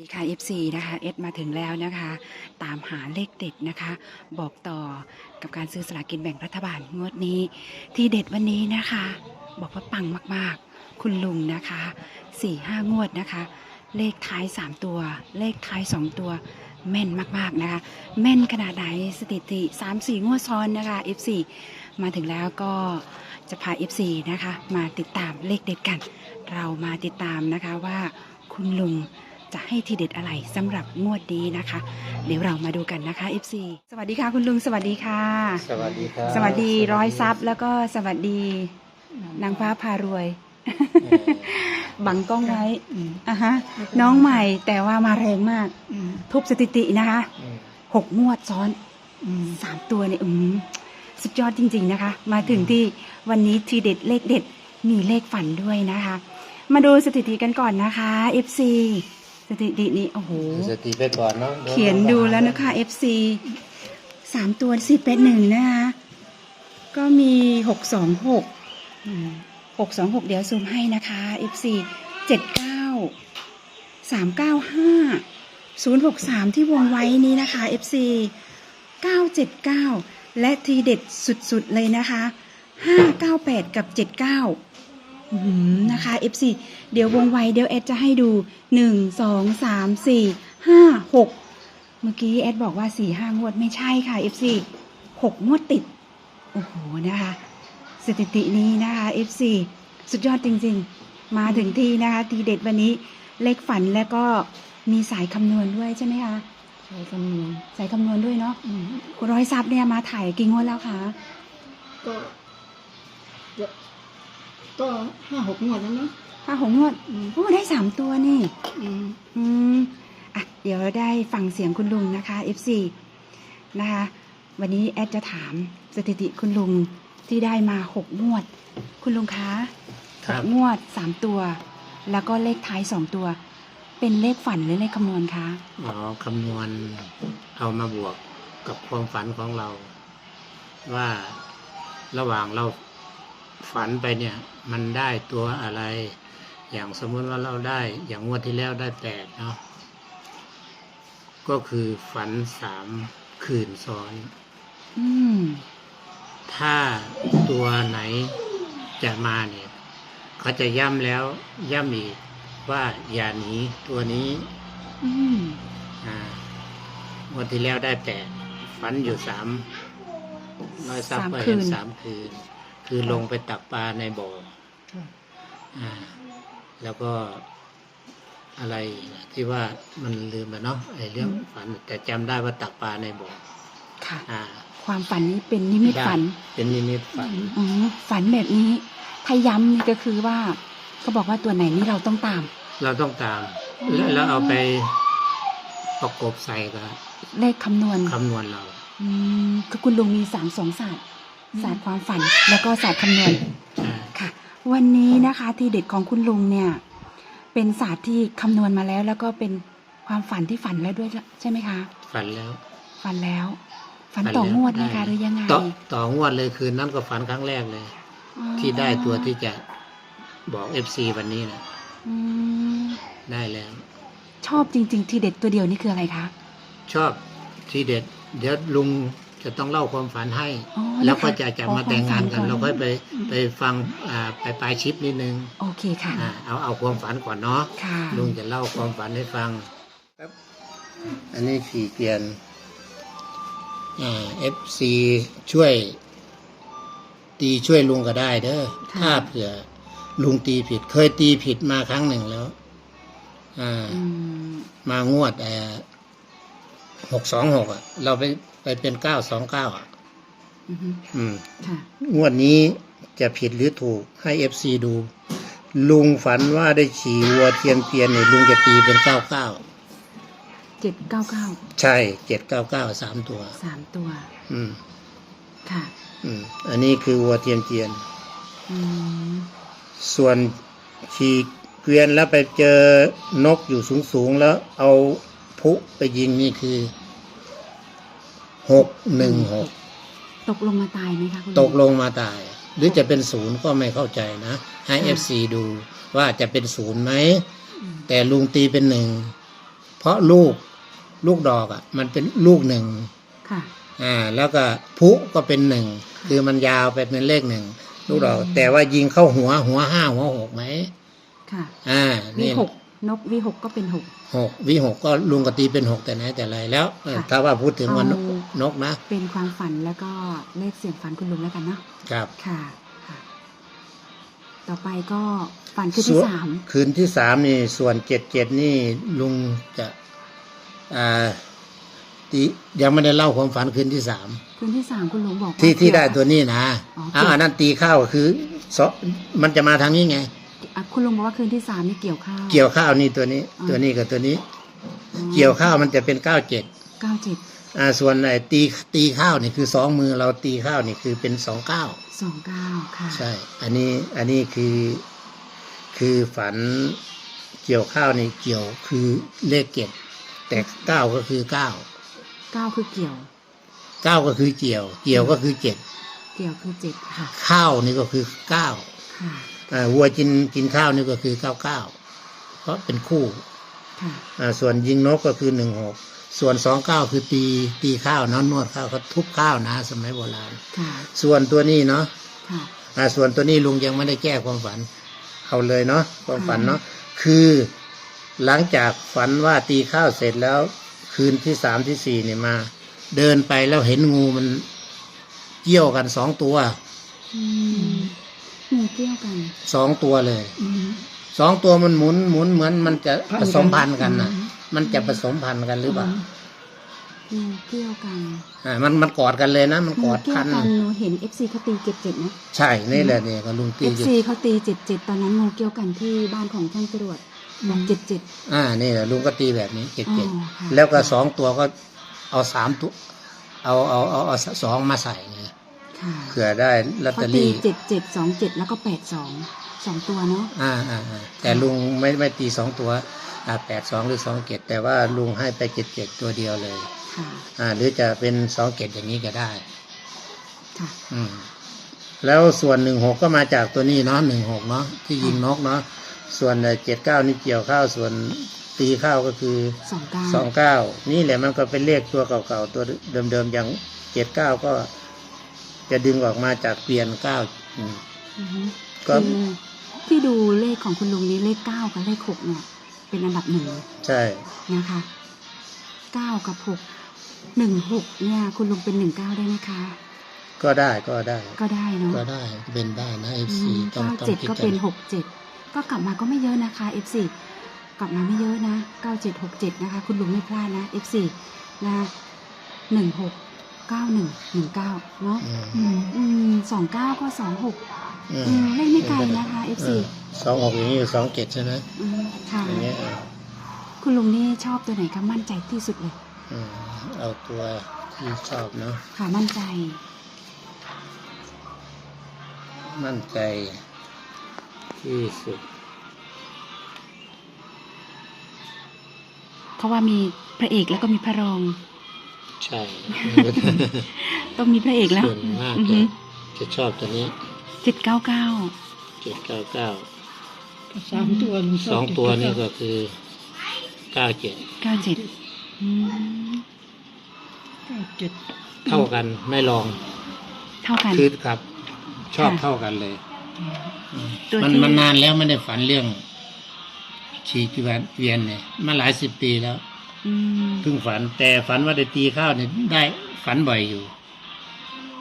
ดีค่ะ FC นะคะเอสมาถึงแล้วนะคะ ตามหาเลขเด็ดนะคะ บอกต่อกับการซื้อสลากินแบ่งรัฐบาลงวดนี้ ที่เด็ดวันนี้นะคะ บอกว่าปังมากๆ คุณลุงนะคะ4ี่ห้างวดนะคะ เลขท้าย 3 ตัว เลขท้าย 2 ตัว แม่นมากๆนะคะ แม่นขนาดไหนสถิติ 3-4 งวดซ้อนนะคะ FC มาถึงแล้วก็จะพา FC นะคะ มาติดตามเลขเด็ดกัน เรามาติดตามนะคะว่าคุณลุง จะให้ทีเด็ดอะไรสำหรับงวดนี้นะคะ เดี๋ยวเรามาดูกันนะคะ FC สวัสดีค่ะคุณลุงสวัสดีค่ะ สวัสดีครับสวัสดีร้อยซับแล้วก็สวัสดี นางฟ้าพารวยเอ่อบังกล้องไว้อะฮะน้องใหม่แต่ว่ามาแรงมาก ทุบสถิตินะคะอืมหกงวดซ้อนสามตัวเนี่ยอืมสุดยอดจริง ๆนะคะ มาถึงที่วันนี้ทีเด็ดเลขเด็ดมีเลขฝันด้วยนะคะ มาดูสถิติกันก่อนนะคะ FC สถิตินี้โอ้โห สติไปก่อนเนาะเขียนดูแล้วนะคะ FC สามตัวสิบเป็นหนึ่งนะคะ ก็มีหกสองหกหกสองหกเดี๋ยวซูมให้นะคะ FC เจ็ดเก้าสามเก้าห้าศูนย์หกสามที่วงไว้นี้นะคะ FC เก้าเจ็ดเก้าและทีเด็ดสุดๆเลยนะคะห้าเก้าแปดกับเจ็ดเก้าอืม นะคะ FC เดี๋ยววงไวเดี๋ยวแอดจะให้ดูหนึ่งสองสามสี่ห้าหกเมื่อกี้แอดบอกว่าสี่ห้างวดไม่ใช่ค่ะ FC หกงวดติด โอ้โห นะคะ สถิตินี้นะคะ FC สุดยอดจริงๆ มาถึงที่นะคะ ทีเด็ดวันนี้เลขฝันแล้วก็มีสายคำนวณด้วยใช่ไหมคะใช้คำนวณ สายคำนวณด้วยเนาะอืมคุณร้อยซับเนี่ยมาถ่ายกี่งวดแล้วคะก็จะ ก็ห้าหกงวดแล้วเนาะห้าหกงวดอืมโอ้ได้สามตัวนี่ อืมอืมอะเดี๋ยวได้ฟังเสียงคุณลุงนะคะ FC นะคะ วันนี้แอดจะถามสถิติคุณลุงที่ได้มาหกงวด คุณลุงคะคหรักบงวดสามตัว แล้วก็เลขท้ายสองตัว เป็นเลขฝันหรือเลขคำนวณคะ อ๋อคำนวณเอามาบวกกับความฝันของเรา ว่าระหว่างเรา ฝันไปเนี่ยมันได้ตัวอะไร อย่างสมมติว่าเราได้อย่างงวดที่แล้วได้แปดเนาะก็คือฝันสามคืนซ้อนอืมถ้าตัวไหนจะมาเนี่ยเขาจะย้ำแล้วย้ำอีกว่าอย่าหนีตัวนี้อืมอ่างวดที่แล้วได้แปดฝันอยู่สามน้อยซับก็เห็นสามคืน คือลงไปตักปลาในบ่อค่ะอ่า แล้วก็อะไรนะที่ว่ามันลืมไปเนาะไอ้เรื่องฝัน แต่จำได้ว่าตักปลาในบ่อค่ะอ่า ความฝันนี้เป็นนิมิตฝันได้เป็นนิมิตฝันอ๋อฝันแบบนี้ถ้าย้ำนี่ก็คือว่าเขาบอกว่าตัวไหนนี่เราต้องตาม เราต้องตาม แล้วแล้วเอาไปประกบใส่กับเลขคำนวณคำนวณเรา อืมคือคุณลุงมีสามสองศาสตร์ ศาสตร์ความฝันแล้วก็ศาสตร์คำนวณอ่าค่ะ วันนี้นะคะที่เด็ดของคุณลุงเนี่ย เป็นศาสตร์ที่คำนวณมาแล้ว แล้วก็เป็นความฝันที่ฝันแล้วด้วยใช่ไหมคะ ฝันแล้ว ฝันแล้ว ฝันฝันต่อแล้วงวดไหมได้คะหรือยังไงต่อต่องวดเลยคืนนั้นก็ฝันครั้งแรกเลยอ๋อที่ได้ตัวที่จะบอกเอฟซีวันนี้นะอืมได้แล้ว ชอบจริง ๆ ที่เด็ดตัวเดียวนี่คืออะไรคะชอบที่เด็ดเดี๋ยวลุง จะต้องเล่าความฝันให้ อ๋อแล้วก็นะคะจะจะขอมาแต่งงานกันความฝันก่อนเราค่อยไปไปฟังอ่าไปปลายชิปนิดนึงโอเคค่ะ อ่าเอาเอาความฝันก่อนเนาะ ค่ะ ลุงจะเล่าความฝันให้ฟังครับ อันนี้ขี่เกวียนอ่าเอฟซีช่วย ตีช่วยลุงก็ได้เด้อ ค่ะ ถ้าเผื่อ ลุงตีผิด เคยตีผิดมาครั้งหนึ่งแล้ว อ่า อืมมางวดเอ่ หกสองหกอะ เราไปไปเป็นเก้าสองเก้าอะ อือฮึอืม ค่ะงวดนี้จะผิดหรือถูกให้เอฟซีดู ลุงฝันว่าได้ขี่วัวเทียนเพียนเนี่ยลุงจะตีเป็นเก้าเก้าเจ็ดเก้าเก้าใช่เจ็ดเก้าเก้าสามตัว สามตัว อืม ค่ะ อืม อันนี้คือวัวเทียนเทียน อืมส่วนขี่เกวียนแล้วไปเจอนกอยู่สูงสูงๆแล้วเอา พลุไปยิงนี่คือหกหนึ่งหกตกลงมาตายไหมคะคุณตกลงมาตาย หรือจะเป็นศูนย์ก็ไม่เข้าใจนะให้เอฟซีดูว่าจะเป็นศูนย์ไหมอืมแต่ลุงตีเป็นหนึ่งราะลูกลูกดอกอะ มันเป็นลูกหนึ่งค่ะอ่า แล้วก็พุก็เป็นหนึ่ง คือมันยาวไปเป็นเลขหนึ่งลูกดอกอืมแต่ว่ายิงเข้าหัวหัวห้าหัวหกไหมค่ะ อ่าวีนี่หก นกวีหกก็เป็นหกหกวิหกก็ลุงกตีเป็นหกแต่ไหนแต่ไรแล้วเออค่ะถ้าว่าพูดถึงวันนกเอานกนะ เป็นความฝันแล้วก็เลขเสียงฝันคุณลุงแล้วกันเนาะครับค่ะค่ะต่อไปก็ฝันคืนที่ส่วนสามคืนที่สามนี่ส่วนเจ็ดเจ็ดนี่ลุงจะอ่าตียังไม่ได้เล่าความฝันคืนที่สามคืนที่สามคุณลุงบอกว่าที่ที่เกี่ยวได้ตัวนี้นะอ๋ออ่าเกี่ยวอันนั้นตีข้าวคือสองมันจะมาทางนี้ไง อะคุณลุงบอกว่าคืนที่สามนี่เกี่ยวข้าว เกี่ยวข้าวนี่ตัวนี้ อ๋อ ตัวนี้กับตัวนี้ อ๋อเกี่ยวข้าวมันจะเป็นเก้าเจ็ดเก้าเจ็ดอ่าส่วนไอ้ตีตีข้าวนี่คือสองมือเราตีข้าวนี่คือเป็นสองเก้าสองเก้าค่ะใช่ อันนี้อันนี้คือ คือฝันเกี่ยวข้าวนี่เกี่ยวคือเลขเจ็ดแต่เก้าก็คือเก้าเก้าคือเกี่ยว เก้าก็คือเกี่ยว เกี่ยวก็คือเจ็ดเกี่ยวคือเจ็ดค่ะ ข้าวนี่ก็คือเก้า ค่ะอ่า วัวกินกินข้าวนี่ก็คือเก้าเก้าเพราะเป็นคู่ค่ะอ่าส่วนยิงนกก็คือหนึ่งหกส่วนสองเก้าคือตีตีข้าวเนาะนวดข้าวเขาทุบข้าวนะ สมัยโบราณค่ะส่วนตัวนี้เนาะค่ะอ่าส่วนตัวนี้ลุงยังไม่ได้แก้ความฝัน เอาเลยเนาะความฝันเนาะคือหลังจากฝันว่าตีข้าวเสร็จแล้ว คืนที่สามที่สี่เนี่ยมา เดินไปแล้วเห็นงูมันเกี่ยวกันสองตัวอืม งูเกี่ยวกันสองตัวเลยอืมสองตัวมันหมุนหมุนเหมือนมันจะพันผสมพันธุ์กันนะอืมมันจะผสมพันธุ์กันหรือเปล่างูเกี่ยวกันอ่ามันมันกอดกันเลยนะมันกงูอดเกี่ยพัวนกันหนูเห็นเอฟซีเขาตีเจ็ดเจ็ดนะใช่นี่แหละเนี่ยก็ลุงตีเอฟอยู่ซีเขาตีเจ็ดเจ็ดตอนนั้นงูเกี่ยวกันที่บ้านของช่างจรวดบอกเจ็ดเจ็ดอ่านี่แหละลุงก็ตีแบบนี้เจ็ดอ๋เจ็ดอค่ะแล้วก็สองตัวก็เอาสามตัวเอาเอาเอาเอาสองมาใส่ไงค่ะ เผื่อได้ลอตเขาเตอตีรี่เจ็ดเจ็ดสองเจ็ดแล้วก็แปดสองสองตัวเนาะอ่าอ่าอ่าแต่ลุงไม่ไม่ตีสองตัวอ่าแปดสองหรือสองเจ็ดแต่ว่าลุงให้ไปเจ็ดเจ็ดตัวเดียวเลยค่ะอ่า หรือจะเป็นสองเจ็ดอย่างนี้ก็ได้ค่ะอืมแล้วส่วนหนึ่งหกก็มาจากตัวนี้เนาะหนึ่งหกเนาะที่ยิงนกเนาะส่วนเจ็ดเก้านี่เกี่ยวข้าวส่วนตีข้าวก็คือสองเก้าสองเก้านี่แหละมันก็เป็นเลขตัวเก่าๆตัวเดิมๆอย่างเจ็ดเก้าก็ จะดึงออกมาจากเปลี่ยนเก้าอืมอือฮึก็คือที่ดูเลขของคุณลุงนี้เลขเก้ากับเลขหกเนี่ย เป็นอันดับหนึ่งใช่นะคะเก้ากับหกหนึ่งหกเนี่ย คุณลุงเป็นหนึ่งเก้าได้ไหมคะก็ได้ก็ได้ ก็ได้เนาะก็ได้เป็นได้นะเอฟอืซีมต้องเก้าต้องเจ็ดคิดก็กัเป็นนหกเจ็ดก็กลับมาก็ไม่เยอะนะคะ F4 กลับมาไม่เยอะนะเก้าเจ็ดหกเจ็ดนะคะ คุณลุงไม่พลาดนะ F4 นะหนึ่งหก เก้าหนึ่งหนึ่งเก้าเนาะอืมอืมอืมสองเก้าก็สองหกอือืมเลขไม่ไกลนะคะ F4 สองหกอย่างนี้สองเจ็ดใช่ไหมอืมค่ะอย่างเงี้ยเออคุณลุงนี่ชอบตัวไหนคะมั่นใจที่สุดเลยอืมเอาตัวที่ชอบเนาะค่ะมั่นใจ มั่นใจที่สุดเพราะว่ามีพระเอกแล้วก็มีพระรอง ใช่ต้องมีพระเอกแล้วส่วนมากอือจะฮึจะชอบตัวนี้เจ็ดเก้าเก้าเจ็ดเก้าเก้าสามตัวหนึ่สองตัวนี่ก็คือเก้าเจ็ดเก้าเจ็ดอืมเก้าเจ็ดเท่ากันไม่ลอง เท่ากันคือครับ ชอบค่ะเท่ากันเลยตัวมันที่มันนานแล้วไม่ได้ฝันเรื่องฉีกเวียนเวียนเนี่ยมาหลายสิบปีแล้ว อืมเพิ่งฝัน แต่ฝันว่าได้ตีข้าวเนี่ยได้ฝันบ่อยอยู่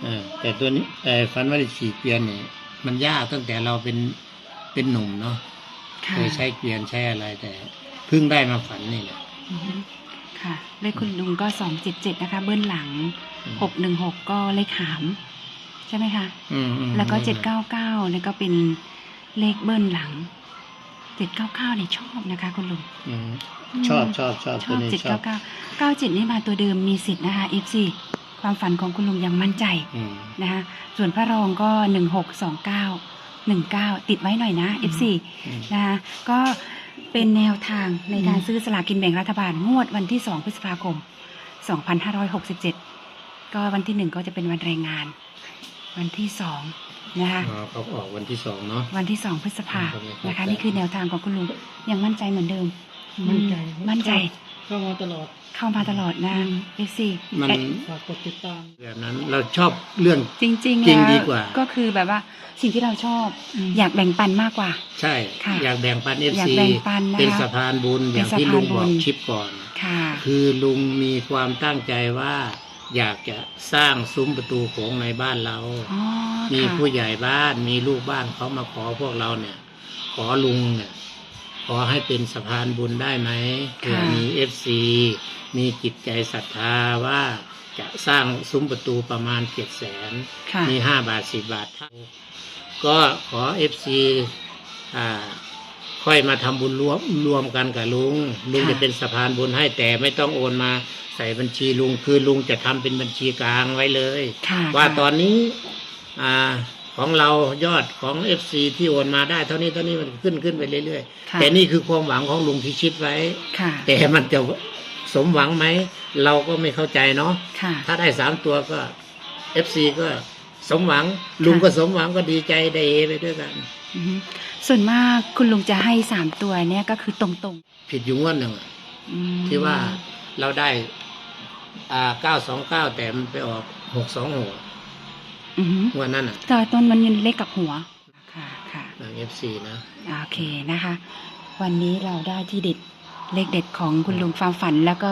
เออ แต่ตัวนี้แต่ฝันว่าได้ฉีกเกวียนเนี่ยมันยากตั้งแต่เราเป็นเป็นหนุ่มเนาะค่ะเคยใช้เกวียนใช้อะไร แต่เพิ่งได้มาฝันนี่แหละ อือฮึค่ะ เลขคุณลุงก็สองเจ็ดเจ็ดนะคะ เบื้องหลังอืม หกหนึ่งหกก็เลขหาม ใช่ไหมคะ อืมอืมแล้วก็นี่เจ็ดแหละเก้าเก้าแล้วก็เป็นเลขเบิ้ลหลัง เจ็ดเก้าเก้าเนี่ยชอบนะคะคุณลุงอืมชอบชอบชอบชตัอวบนี้เจ็ดชอเก้าบเก้าเก้าเจ็ดนี่มาตัวเดิมมีสิทธิ์นะคะ F4 ความฝันของคุณลุงยังมั่นใจอืมนะคะส่วนพระรองก็หนึ่งหกสองเก้าหนึ่งเก้าติดไว้หน่อยนะ F4 อืมนะคะก็เป็นแนวทางในการซื้อสลากกินแบ่งรัฐบาลงวดวันที่2พฤษภาคม2567ก็วันที่หนึ่งก็จะเป็นวันแรงงาน วันที่สอง นะคะอ๋อเขาออกวันที่สองเนาะวันที่สองพฤษภาครับนะคะครับนี่คือแนวทางของคุณลุงยังมั่นใจเหมือนเดิม มั่นใจอืมมั่นใจเข้ามาตลอด เข้ามาตลอดนะเอฟซีมันฝากกดติดตามแบบนั้นเราชอบเรื่องจริงๆจริงแล้วดีกว่า ก็คือแบบว่าสิ่งที่เราชอบอืมอยากแบ่งปันมากกว่า ใช่ค่ะอยากแบ่งปันเอฟอยากซีแบ่งปันนะคะเป็นสะพานบุญอย่างที่เป็นสะพานลุงบอกบุญชิปก่อนค่ะคือลุงมีความตั้งใจว่า อยากจะสร้างซุ้มประตูโขงในบ้านเรา อ๋อมีค่ะผู้ใหญ่บ้านมีลูกบ้านเขามาขอพวกเราเนี่ย ขอลุงเนี่ย ขอให้เป็นสะพานบุญได้ไหมเผื่อมีเอฟซีมีจิตใจศรัทธาว่าจะสร้างซุ้มประตูประมาณเจ็ดแสน ค่ะมีห้าบาทสิบบาทเท่าก็ขอเอฟซีอ่า ค่อยมาทำบุญรวมรวมกันกับลุง ลุงค่ะจะเป็นสะพานบุญให้แต่ไม่ต้องโอนมา ใส่บัญชีลุงคือลุงจะทำเป็นบัญชีกลางไว้เลยค่ะว่าตค่ะอนนี้อ่าของเรายอดของเอฟซีที่โอนมาได้เท่านี้เท่านี้มันขึ้นขึ้นไปเรื่อยๆค่ะแต่นี่คือความหวังของลุงที่คิดไว้ค่ะแต่มันจะสมหวังไหม เราก็ไม่เข้าใจเนาะค่ะถ้าได้สามตัวก็เอฟซีก็สมหวัง ลุงก็สมหวังก็ดีใจได้เอไปด้วยกันอือฮึส่วนมากคุณลุงจะให้สามตัวเนี่ยก็คือตรงผิดอยู่งวดหนึ่งอะๆอืมที่ว่าเราได้ อ่าเก้าสองเก้าแต่มันไปออกหกสองหกอือฮึงวดนั้นอะแต่ต้นมันยังเล็กกับหัว ค่ะค่ะทางเอฟซีนะโอเคนะคะ วันนี้เราได้ที่เด็ดเลขเด็ดของคุณลุงความฝัน แล้วก็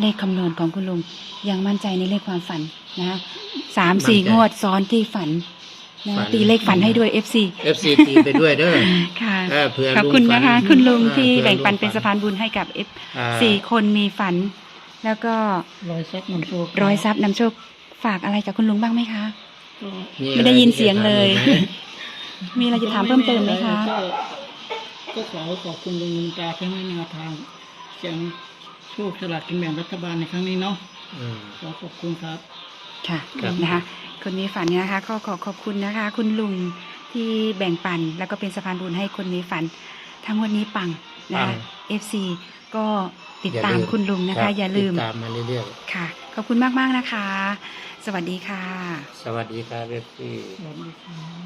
เลขคำนวณของคุณลุงยังมั่นใจในเลขความฝันนะคะสามสี่มั่นใจงวดซ้อนที่ฝันนะฝันตีเลขฝันให้ด้วย FC เอฟซีตีไปด้วยเด้อค่ะเออเผื่อขอบลุงคุณฝันะคะ คุณลุงอ่าที่ผื่อแบ่งปันลุเป็นสะพานบุญให้กับ F อ่าสี่คนมีฝัน แล้วก็รอยซักนำโชคร้อยทรัพย์นำโชค ฝากอะไรกับคุณลุงบ้างไหมคะก็ไม่ได้ยินเสียงเลย มีอะไรจะถามเพิ่มเติมไหมคะก็ก็ขอขอบคุณลุงลุงตาที่ให้แนวทางเสียงโชคสลากกินแบ่งรัฐบาลในครั้งนี้เนาะอืมขอขอบคุณครับ ค่ะครับนะคะคนมีฝันเนี่ยนะคะ ก็ขอขอบคุณนะคะ คุณลุงที่แบ่งปัน แล้วก็เป็นสะพานบุญให้คนมีฝัน ทั้งวันนี้ปังนะคะ FC ก็ ติดตามคุณลุงนะคะ อย่าลืมติดตามมาเรื่อยค่ะ ขอบคุณมากๆนะคะ สวัสดีค่ะๆสวัสดีครับเอฟซีสวัสดีครับ